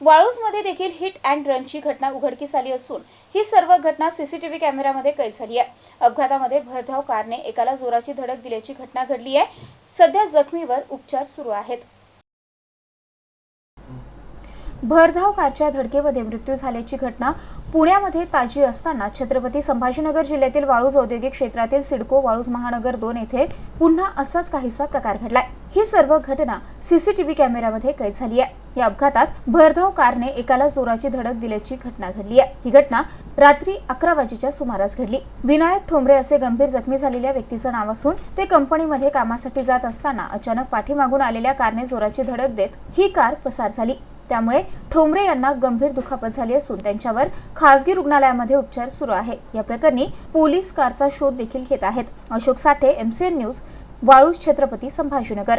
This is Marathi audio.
वाळूजमध्ये देखील हिट अँड रनची घटना उघडकीस आली असून ही सर्व घटना सीसीटीव्ही कॅमेऱ्यामध्ये कैद झाली आहे. अपघातामध्ये भरधाव कारने एकाला जोराची धडक दिल्याची घटना घडली आहे. सध्या जखमीवर उपचार सुरू आहेत. भरधाव कारच्या धडकेमध्ये मृत्यू झाल्याची घटना पुण्यामध्ये ताजी असताना छत्रपती संभाजीनगर जिल्ह्यातील वाळूज औद्योगिक क्षेत्रातील सिडको वाळूज महानगर दोन येथे पुन्हा असाच काहीसा प्रकार घडलाय. ही सर्व घटना सीसीटीव्ही कॅमेऱ्यामध्ये कैद झाली आहे. या अपघातात भरधाव कारने एकाला जोराची धडक दिल्याची घटना घडली आहे. ही घटना रात्री अकरा वाजेच्या सुमारास घडली. विनायक ठोंबरे असे गंभीर जखमी झालेल्या व्यक्तीचं नाव असून ते कंपनीमध्ये कामासाठी जात असताना अचानक पाठीमागून आलेल्या कारने जोराची धडक देत ही कार पसार झाली. त्यामुळे ठोंबरे यांना गंभीर दुखापत झाली असून त्यांच्यावर खासगी रुग्णालयामध्ये उपचार सुरू आहे. या प्रकरणी पोलीस कारचा शोध देखील घेत आहेत. Ashok Sathe MCN news Waluj Chhatrapati Sambhajinagar.